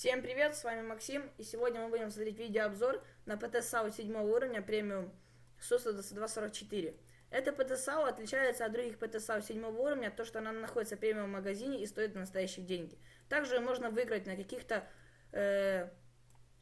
Всем привет, с вами Максим, и сегодня мы будем смотреть видеообзор на SAU 7 уровня премиум SUSA 2244. Эта SAU отличается от других SAU 7 уровня, то что она находится в премиум магазине и стоит настоящие деньги. Также можно выиграть на каких-то э,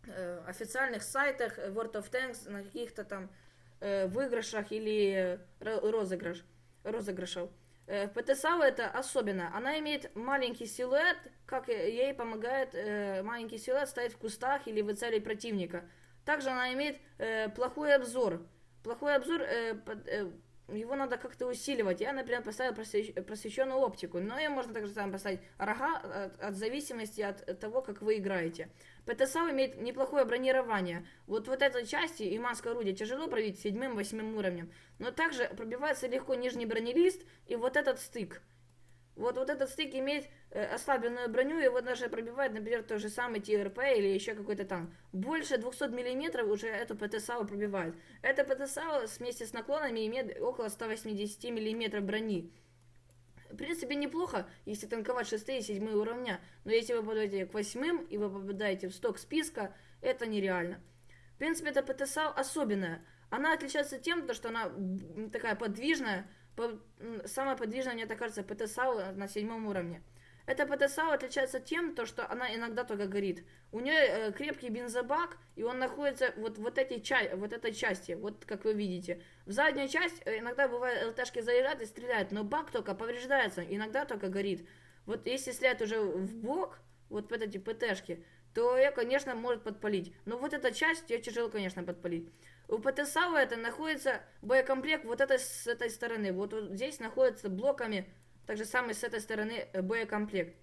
э, официальных сайтах World of Tanks, на каких-то там э, выигрышах или розыгрыш, розыгрышах. Э, ПТСАУ это особенно. Она имеет маленький силуэт, как ей помогает э, маленький силуэт стоять в кустах или в цели противника. Также она имеет э, плохой обзор. Плохой обзор э, под, э, его надо как-то усиливать. Я, например, поставил просвещенную оптику, но ее можно также там поставить рога от, от зависимости от того, как вы играете. ПТСАУ имеет неплохое бронирование. Вот вот этой части и маска орудия тяжело пробить седьмым-восьмым уровнем, но также пробивается легко нижний бронелист и вот этот стык. Вот, вот этот стык имеет э, ослабленную броню, и вот даже пробивает, например, тот же самый ТРП или еще какой-то танк. Больше 200 мм уже эту ПТСАУ пробивает. Эта ПТСАУ вместе с наклонами имеет около 180 мм брони. В принципе, неплохо, если танковать 6 и 7 уровня, но если вы попадаете к 8 и вы попадаете в сток списка, это нереально. В принципе, эта ПТСАУ особенная. Она отличается тем, что она такая подвижная, самая подвижная, мне так кажется, ПТСАУ на седьмом уровне. Эта ПТСАУ отличается тем, то, что она иногда только горит. У нее э, крепкий бензобак, и он находится вот, вот, этой, ча вот этой части, вот как вы видите. В заднюю часть э, иногда бывает ЛТшки заезжают и стреляют, но бак только повреждается, иногда только горит. Вот если стрелять уже в бок, вот эти ПТшки, то ее, конечно, может подпалить. Но вот эта часть ее тяжело, конечно, подпалить. У ПТСАУ это находится боекомплект вот этой, с этой стороны. Вот, вот здесь находится блоками, так же самое с этой стороны э, боекомплект.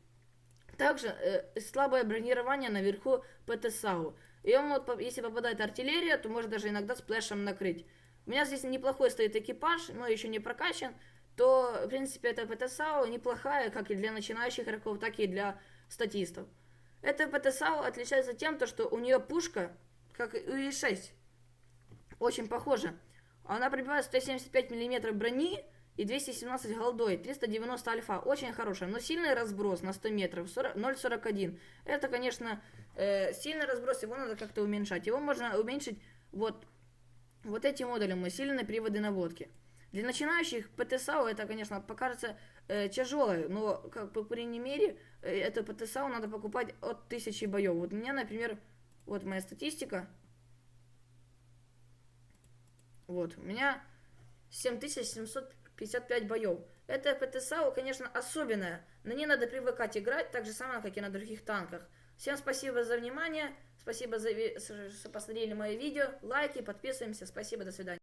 Также э, слабое бронирование наверху ПТСАУ. И он вот, если попадает артиллерия, то может даже иногда сплэшем накрыть. У меня здесь неплохой стоит экипаж, но еще не прокачан. То, в принципе, эта ПТСАУ неплохая, как и для начинающих игроков, так и для статистов. Эта ПТСАУ отличается тем, то, что у нее пушка, как и у И-6, очень похоже. Она пробивает 175 мм брони и 217 голдой, 390 альфа. Очень хорошая, но сильный разброс на 100 метров, 0,41. Это, конечно, э, сильный разброс, его надо как-то уменьшать. Его можно уменьшить вот, вот этим модулем, усиленные приводы наводки. Для начинающих ПТСАУ это, конечно, покажется э, тяжелое, но, как, по крайней мере, э, это ПТСАУ надо покупать от 1000 боев. Вот у меня, например, вот моя статистика, вот, у меня 7755 боев. Это ПТСАУ, конечно, особенная. На ней надо привыкать играть, так же самое, как и на других танках. Всем спасибо за внимание, спасибо за что посмотрели мое видео, лайки, подписываемся, спасибо, до свидания.